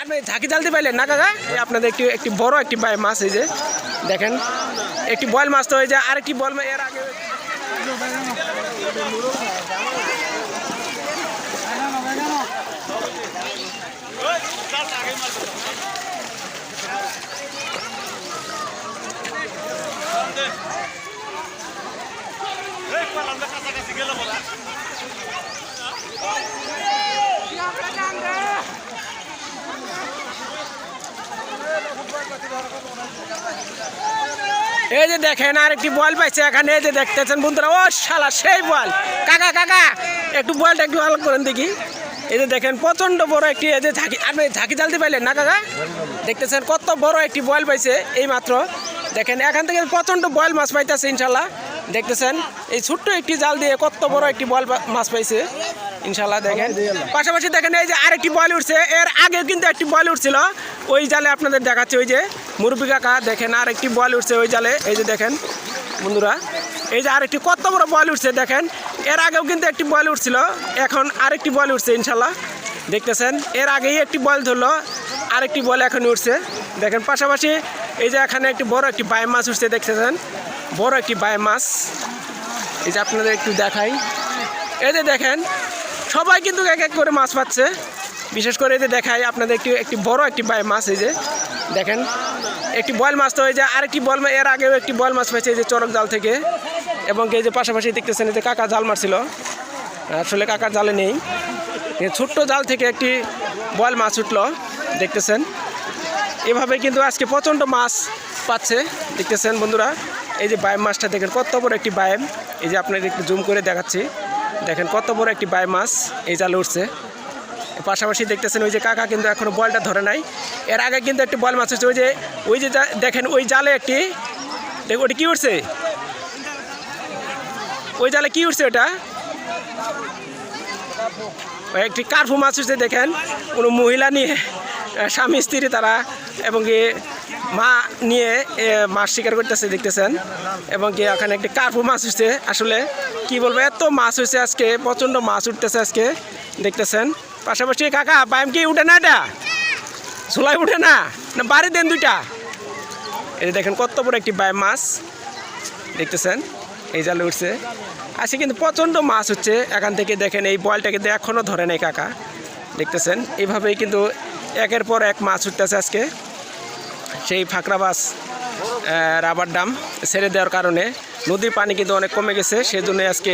আপনি ঝাঁকি জালতে পাইলেন না, কাকা? আপনাদের একটি একটি বড় একটি মাছ এই যে, দেখেন। একটি বয়েল মাছ তো হয়ে যায় আর একটি বল এর আগে এই যে দেখেন আর একটি বল পাইছে এখানে, এই যে দেখতেছেন বন্ধুরা, ও শালা, সেই বল। কাকা কাকা, একটু বলটা একটু আলাদা করেন দেখি। এই যে দেখেন প্রচণ্ড বড় একটি, এই যে ঝাঁকি, আপনি ঝাঁকি জালতে পাইলেন না কাকা? দেখতেছেন কত বড় একটি বল পাইছে এই মাত্র দেখেন, এখান থেকে প্রচণ্ড বয়েল মাছ পাইতেছে ইনশাল্লাহ। দেখতেছেন, এই ছোট্ট একটি জাল দিয়ে কত বড় একটি বল মাছ পাইছে। ইনশাল্লাহ দেখেন। পাশাপাশি দেখেন, এই যে আরেকটি বল উঠছে। এর আগে কিন্তু একটি বল উঠছিল। ওই জালে আপনাদের দেখাচ্ছে, ওই যে মুরব্বী কাকা দেখেন, আর একটি বল উঠছে ওই জালে। এই যে দেখেন, বন্ধুরা, এই যে আরেকটি, কত বড় বল উঠছে, দেখেন। এর আগেও কিন্তু একটি বল উঠছিল, এখন আরেকটি বল উঠছে ইনশাল্লাহ দেখতেছেন, এর আগেই একটি বল ধরলো, আরেকটি বল এখন উঠছে। দেখেন, পাশাপাশি এই যে এখানে একটি বড় একটি বায় মাছ উঠছে, দেখতেছেন। বড় একটি বাই মাছ। এই যে আপনাদের একটু দেখাই। এই যে দেখেন, সবাই কিন্তু এক এক করে মাছ পাচ্ছে। বিশেষ করে এই যে দেখাই, আপনাদের একটি একটি বড় একটি বাই মাছ, এই যে। দেখেন, একটি বল মাছ তো হয়ে যায় আরেকটি বল এর আগেও একটি বল মাছ পাইছে এই যে চরক জাল থেকে। এবং এই যে পাশাপাশি দেখতেছেন এই যে কাকা জাল মারছিল। আসলে কাকার জালে নেই। এই ছোট্ট জাল থেকে একটি বল মাছ উঠল, দেখতেছেন। এভাবে কিন্তু আজকে প্রচণ্ড মাছ পাচ্ছে, দেখতেছেন বন্ধুরা। এই যে বায়াম মাছটা দেখেন, কত বড় একটি বায়াম। এই যে আপনাদের একটু জুম করে দেখাচ্ছি। দেখেন কত বড় একটি বাই মাছ এই জালে উঠছে। পাশাপাশি দেখতেছেন ওই যে কাকা কিন্তু এখনও বলটা ধরে নাই। এর আগে কিন্তু একটি বল মাছ হচ্ছে ওই যে ওই যে দেখেন, ওই জালে একটি, দেখ, ওটি কি উঠছে ওই জালে কি উঠছে ওটা? একটি কার্ফু মাছ হচ্ছে দেখেন, কোনো মহিলা নিয়ে স্বামী, স্ত্রী তারা, এবং কি মা নিয়ে মাছ শিকার করতেছে, দেখতেছেন, এবং কি এখানে একটি কার্ফু মাছ উঠছে আসলে কি বলব, এত মাছ হয়েছে আজকে, প্রচণ্ড মাছ উঠতেছে আজকে, দেখতেছেন। পাশাপাশি কাকা বায়াম কি উঠে না এটা? ঝোলাই উঠে না? না, বাড়ি দেন দুইটা। যে দেখেন কত বড় একটি বায়াম মাছ। দেখতেছেন? এই জালে উঠছে। আজকে কিন্তু প্রচণ্ড মাছ হচ্ছে। এখান থেকে দেখেন এই বলটা কিন্তু এখনও ধরে নেই কাকা। দেখতেছেন? এইভাবেই কিন্তু একের পর এক মাছ উঠতেছে আজকে। সেই ফাঁকরা মাছ রাবার ডাম ছেড়ে দেওয়ার কারণে নদীর পানি কিন্তু অনেক কমে গেছে সেই জন্য আজকে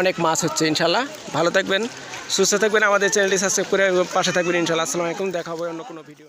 অনেক মাছ হচ্ছে, ইনশাল্লাহ। ভালো থাকবেন, সুস্থ থাকবেন, আমাদের চ্যানেলটি সাবস্ক্রাইব করে পাশে থাকবেন, ইনশাল্লাহ। আসসালামু আলাইকুম অন্য কোনো ভিডিও